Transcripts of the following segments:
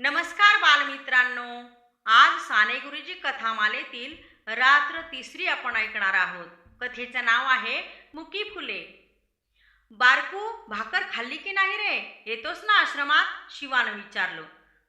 नमस्कार बालमित्रांनो. आज साने गुरुजी कथामालेतील रात्र तिसरी आपण ऐकणार आहोत. कथेचं नाव आहे मुकी फुले. बारकू भाकर खाल्ली की नाही रे? येतोस ना आश्रमात? शिवानं विचारलं.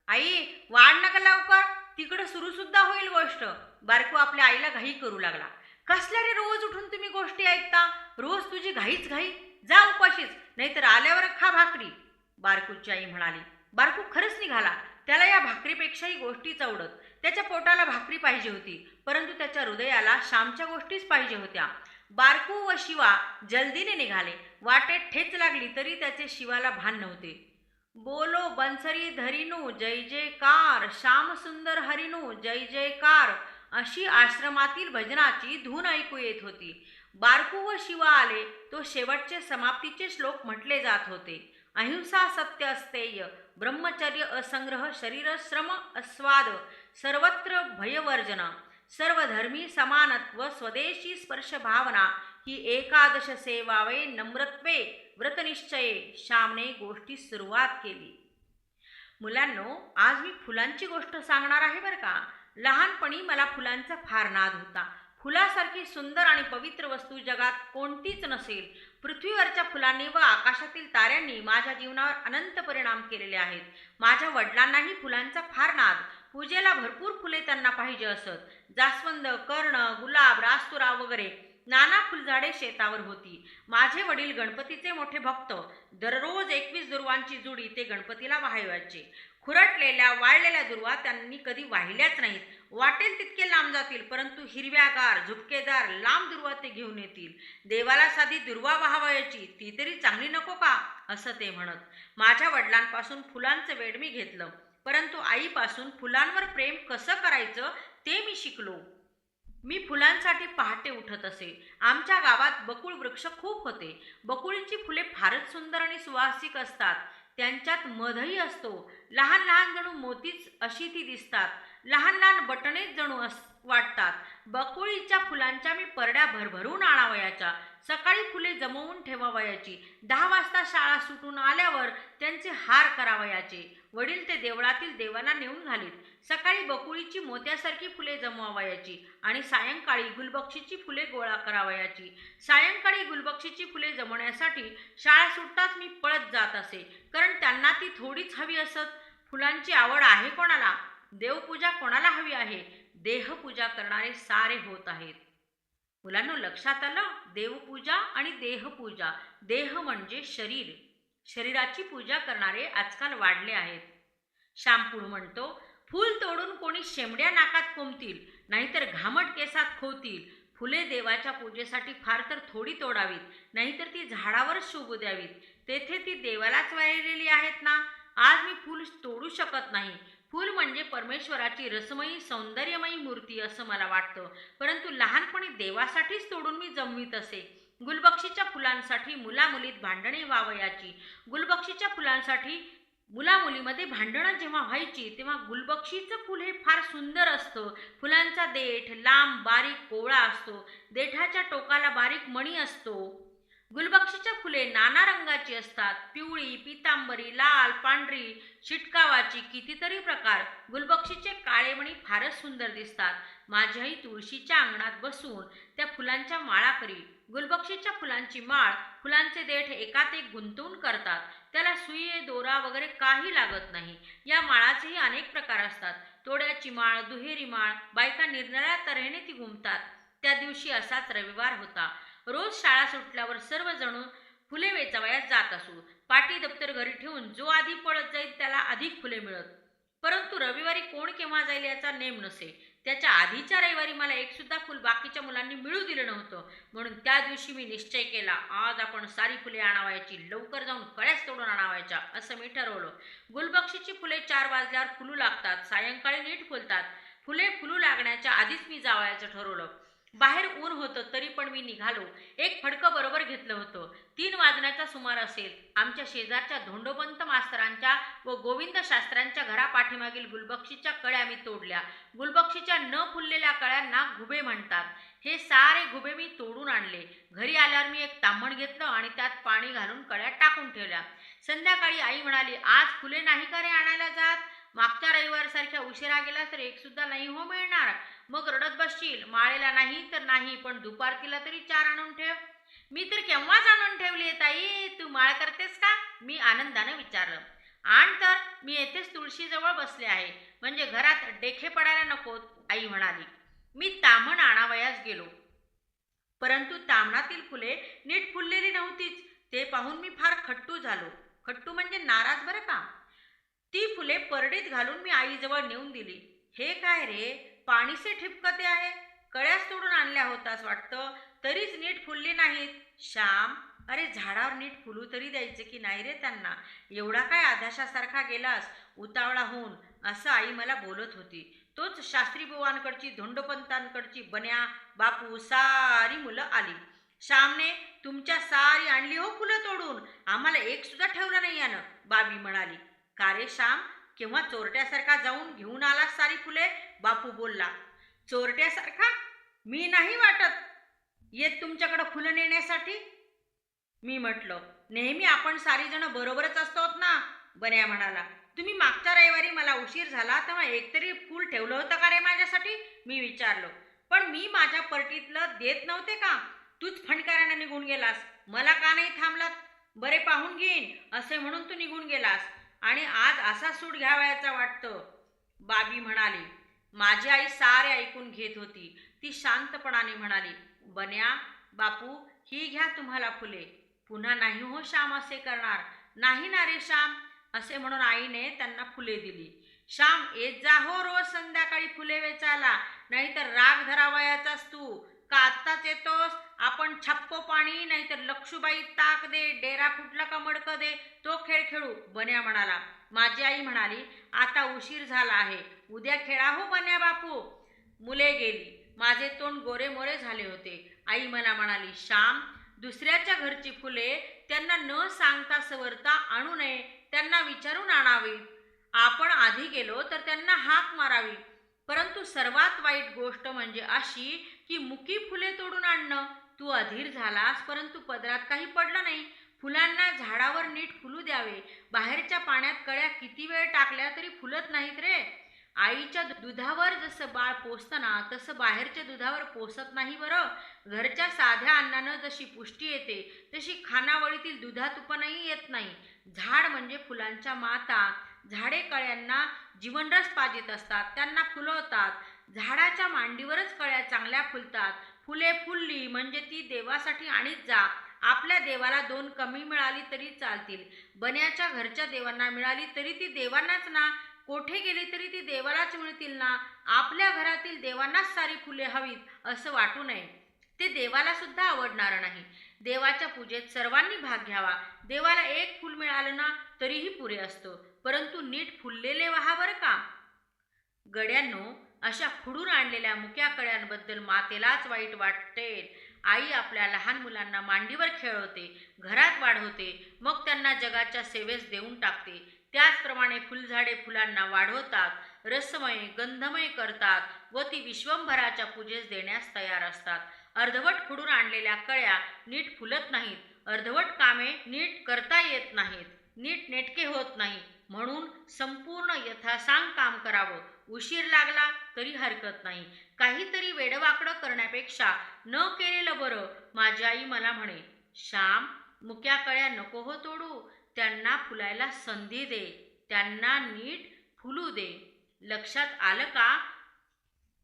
आई वाढ नका लवकर. तिकडं सुरू सुद्धा होईल गोष्ट. बारकू आपल्या आईला घाई करू लागला. कसल्या रे रोज उठून तुम्ही गोष्टी ऐकता? रोज तुझी घाईच घाई. जा उपाशीच नाहीतर आल्यावर खा भाकरी. बारकूची आई म्हणाली बारकू खरंच निघाला. त्याला या भाकरीपेक्षाही गोष्टी चवडत त्याच्या पोटाला भाकरी पाहिजे होती परंतु त्याच्या हृदयाला श्यामच्या गोष्टीच पाहिजे होत्या. बारकू व शिवा जल्दीने निघाले. वाटेत ठेच लागली तरी त्याचे शिवाला भान नव्हते. बोलो बंसरी धरिनू जय जयकार. श्याम सुंदर हरिनू जय जयकार. अशी आश्रमातील भजनाची धून ऐकू येत होती. बारकू व शिवा आले तो शेवटचे समाप्तीचे श्लोक म्हटले जात होते. अहिंसा सत्य अस्तेय ब्रह्मचर्य असंग्रह शरीर श्रम अस्वाद सर्वत्र भयवर्जन सर्वधर्मी समानत्व स्वदेशी स्पर्श भावना ही एकादश सेवावे नम्रत्वे व्रतनिश्चये श्यामने गोष्टी सुरुवात केली. मुलांनो आज मी फुलांची गोष्ट सांगणार आहे बरं का? लहानपणी मला फुलांचा फार नाद होता. फुलासारखी सुंदर आणि पवित्र वस्तू जगात कोणतीच नसेल पृथ्वीवरच्या फुलांनी व आकाशातील ताऱ्यांनी माझ्या जीवनावर अनंत परिणाम केलेले आहेत. माझ्या वडिलांनाही फुलांचा फार नाद. पूजेला भरपूर फुले त्यांना पाहिजे असत. जास्वंद कर्ण गुलाब रास्तुरा वगैरे नाना फुलझाडे शेतावर होती. माझे वडील गणपतीचे मोठे भक्त. दररोज एकवीस दुर्वांची जुडी ते गणपतीला वाहवायचे. खुरटलेल्या वाळलेल्या दुर्वा त्यांनी कधी वाहिल्याच नाहीत. वाटेल तितके लांब जातील परंतु हिरव्यागार झुपकेदार लांब दुर्वा ते घेऊन येतील. देवाला साधी दुर्वा वाहावयाची ती तरी चांगली नको का? असं ते म्हणत. माझ्या वडिलांपासून फुलांचं वेड मी घेतलं परंतु आईपासून फुलांवर प्रेम कसं करायचं ते मी शिकलो. मी फुलांसाठी पहाटे उठत असे. आमच्या गावात बकुळ वृक्ष खूप होते. बकुळीची फुले फारच सुंदर आणि सुवासिक असतात. त्यांच्यात मधही असतो. लहान लहान जणू मोतीच अशी ती दिसतात. लहान लहान बटणेच जणू अस वाटतात. बकुळीच्या फुलांच्या मी परड्या भरभरून आणावयाच्या. सकाळी फुले जमवून ठेवावयाची. दहा वाजता शाळा सुटून आल्यावर त्यांचे हार करावयाचे. वडील ते देवळातील देवांना नेऊन घालीत. सकाळी बकुळीची मोत्यासारखी फुले जमवावयाची आणि सायंकाळी गुलबक्षीची फुले गोळा करावयाची. सायंकाळी गुलबक्षीची फुले जमवण्यासाठी शाळा सुटताच मी पळत जात असे कारण त्यांना ती थोडीच हवी असत. फुलांची आवड आहे कोणाला? देवपूजा कोणाला हवी आहे? देहपूजा करणारे सारे होत आहेत. मुलांना लक्षात आलं? देवपूजा आणि देहपूजा. देह म्हणजे शरीर. शरीराची पूजा करणारे आजकाल वाढले आहेत. शामपूळ म्हणतो फूल तोडून कोणी शेंबड्या नाकात कोंबतील नाहीतर घामट केसात खोवतील. फुले देवाच्या पूजेसाठी फार तर थोडी तोडावीत नाहीतर ती झाडावरच शोभू द्यावीत. तेथे ती देवालाच वाहिलेली आहेत ना? आज मी फूल तोडू शकत नाही. फूल म्हणजे परमेश्वराची रसमयी सौंदर्यमयी मूर्ती असं मला वाटतं. परंतु लहानपणी देवासाठीच तोडून मी जमवीत असे. गुलबक्षीच्या फुलांसाठी मुलामुलीत भांडणे व्हावयाची. गुलबक्षीच्या फुलांसाठी मुलामुलीमध्ये भांडणं जेव्हा व्हायची तेव्हा गुलबक्षीचं फुल हे फार सुंदर असतं. फुलांचा देठ लांब बारीक कोवळा असतो. देठाच्या टोकाला बारीक मणी असतो. गुलबक्षीच्या फुले नाना रंगाची असतात. पिवळी पितांबरी लाल पांढरी शिटकावाची कितीतरी प्रकार गुलबक्षीचे काळे मणी फारच सुंदर दिसतात. माझी आई तुळशीच्या अंगणात बसून त्या फुलांच्या माळा करी. गुलबक्षीच्या फुलांची माळ फुलांचे देठ एकात एक गुंतवून करतात. त्याला सुई दोरा वगैरे काही लागत नाही. या माळाचेही अनेक प्रकार असतात. तोड्याची माळ दुहेरी माळ बायका निरनिळ्या तऱ्हेने ती घुमतात त्या दिवशी असाच रविवार होता. रोज शाळा सुटल्यावर सर्वजण फुले वेचावयास जात असू. पाटी दप्तर घरी ठेवून जो आधी पळत जाईल त्याला अधिक फुले मिळत. परंतु रविवारी कोण केव्हा जाईल याचा नेम नसे. त्याच्या आधीच्या रविवारी मला एक सुद्धा फुल बाकीच्या मुलांनी मिळू दिलं नव्हतं. म्हणून त्या दिवशी मी निश्चय केला आज आपण सारी फुले आणावायची लवकर जाऊन कळ्याच तोडून आणावायच्या असं मी ठरवलं. गुलबक्षीची फुले चार वाजल्यावर फुलू लागतात सायंकाळी नीट फुलतात. फुले फुलू लागण्याच्या आधीच मी जावायचं ठरवलं. बाहेर ऊन होतं तरी पण मी निघालो. एक फडकं बरोबर घेतलं होतं. तीन वाजण्याचा सुमार असेल. आमच्या शेजारच्या धोंडोपंत मास्तरांच्या व गोविंद शास्त्रांच्या घरापाठीमागील गुलबक्षीच्या कळ्या मी तोडल्या. गुलबक्षीच्या न फुललेल्या कळ्यांना घुबे म्हणतात. हे सारे घुबे मी तोडून आणले. घरी आल्यावर मी एक तांबण घेतलं आणि त्यात पाणी घालून कळ्या टाकून ठेवल्या. संध्याकाळी आई म्हणाली आज फुले नाही का रे आणायला जात? मागच्या रविवारसारख्या उशिरा गेला तर एक सुद्धा नाही हो मिळणार. मग रडत बसशील. माळेला नाही तर नाही पण दुपार तिला तरी चार आणून ठेव. मी तर केव्हाच आणून ठेवली ताई? तू माळ करतेस का? मी आनंदानं विचारलं. आण तर मी येथेच तुळशीजवळ बसले आहे. म्हणजे घरात डेखे पडायला नकोत आई म्हणाली. मी ताम्हण आणावयास गेलो. परंतु तामणातील फुले नीट फुललेली नव्हतीच. ते पाहून मी फार खट्टू झालो. खट्टू म्हणजे नाराज बरं का? ती फुले परडीत घालून मी आईजवळ नेऊन दिली. हे काय रे? पाणीसे ठिपकते आहे. कळ्यास तोडून आणल्या होतास वाटतं? तरीच नीट फुलली नाहीत. श्याम अरे झाडावर नीट फुलू तरी द्यायचे की नाही रे त्यांना? एवढा काय आधाशासारखा गेलास? उतावळा होऊन असं आई मला बोलत होती. तोच शास्त्री बुवांकडची धोंडपंतांकडची बन्या बापू सारी मुलं आली. श्यामने तुमच्या सारी आणली हो फुलं तोडून. आम्हाला एक सुद्धा ठेवलं नाही यानं बाबी म्हणाली. का रे श्याम केव्हा चोरट्यासारखा जाऊन घेऊन आलास सारी फुले? बापू बोलला चोरट्यासारखा? मी नाही वाटत येत तुमच्याकडं फुलं नेण्यासाठी. मी म्हटलं नेहमी आपण सारी जण बरोबरच असतो ना? बन्या म्हणाला तुम्ही मागच्या रविवारी मला उशीर झाला तेव्हा एकतरी फूल ठेवलं होतं का रे माझ्यासाठी? मी विचारलो पण मी माझ्या पर्टीतलं देत नव्हते का? तूच फणकारानं निघून गेलास मला का नाही थांबलात? बरे पाहून घेईन असे म्हणून तू निघून गेलास. आणि आज असा सूट घ्यावायचा वाटतं. बाबी म्हणाली माझी आई सारे ऐकून घेत होती. ती शांतपणाने म्हणाली बन्या बापू ही घ्या तुम्हाला फुले. पुन्हा नाही हो श्याम असे करणार. नाही ना रे श्याम? असे म्हणून आईने त्यांना फुले दिली. श्याम येत जा हो रोज संध्याकाळी फुले वेचायला. नाहीतर राग धरावयाचास तू. का आत्ताच येतोस? आपण छप्पो पाणी नाहीतर लक्षुबाई ताक दे डेरा फुटला का मडकं दे तो खेळ खेळू बन्या म्हणाला. माझी आई म्हणाली आता उशीर झाला आहे. उद्या खेळा हो बन्या बापू. मुले गेली. माझे तोंड गोरे मोरे झाले होते. आई मला म्हणाली श्याम दुसऱ्याच्या घरची फुले त्यांना न सांगता सवरता आणू नये त्यांना विचारून आणावी आपण आधी गेलो तर त्यांना हाक मारावी. परंतु सर्वात वाईट गोष्ट म्हणजे अशी की मुकी फुले तोडून आणणं. तू अधीर झालास परंतु पदरात काही पडलं नाही. फुलांना झाडावर नीट फुलू द्यावे. बाहेरच्या पाण्यात कळ्या किती वेळ टाकल्या तरी फुलत नाहीत रे. आईच्या दुधावर जसं बाळ पोसतं ना तसं बाहेरच्या दुधावर पोसत नाही बरं. घरच्या साध्या अन्नानं जशी पुष्टी येते तशी खानावळीतील दुधातुपानंही येत नाही. झाड म्हणजे फुलांच्या माता. झाडे कळ्यांना जीवनरस पाजित असतात त्यांना फुलवतात. झाडाच्या मांडीवरच कळ्या चांगल्या फुलतात. फुले फुलली म्हणजे ती देवासाठी आणीत जा. आपल्या देवाला दोन कमी मिळाली तरी चालतील. बन्याच्या घरच्या देवांना मिळाली तरी ती देवांनाच ना. कोठे गेली तरी ती देवालाच मिळतील ना. आपल्या घरातील देवांनाच सारी फुले हवीत असं वाटू नये. ते देवाला सुद्धा आवडणार नाही. देवाच्या पूजेत सर्वांनी भाग घ्यावा. देवाला एक फूल मिळालं ना तरीही पुरे असतं. परंतु नीट फुललेले व्हा बरं का? गड्यांनो अशा खुडून आणलेल्या मुक्या कळ्यांबद्दल मातेलाच वाईट वाटेल आई आपल्या लहान मुलांना मांडीवर खेळवते घरात वाढवते मग त्यांना जगाच्या सेवेस देऊन टाकते. त्याचप्रमाणे फुलझाडे फुलांना वाढवतात रसमय गंधमय करतात व ती विश्वंभराच्या पूजेस देण्यास तयार असतात. अर्धवट खुडून आणलेल्या कळ्या नीट फुलत नाहीत. अर्धवट कामे नीट करता येत नाहीत. नीट नेटके होत नाही. म्हणून संपूर्ण यथासांग काम करावं. उशीर लागला तरी हरकत नाही. काहीतरी वेडवाकडं करण्यापेक्षा न केलेलं बरं माझी आई मला म्हणे श्याम मुक्या कळ्या नको हो तोडू. त्यांना फुलायला संधी दे. त्यांना नीट फुलू दे. लक्षात आलं का?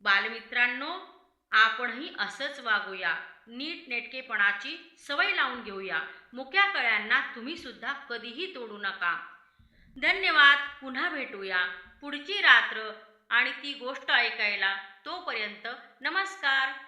बालमित्रांनो आपणही असंच वागूया. नीट नेटकेपणाची सवय लावून घेऊया. मुक्या कळ्यांना तुम्ही सुद्धा कधीही तोडू नका. धन्यवाद. पुन्हा भेटूया. पुढची रात्र आणि ती गोष्ट ऐकायला तोपर्यंत नमस्कार.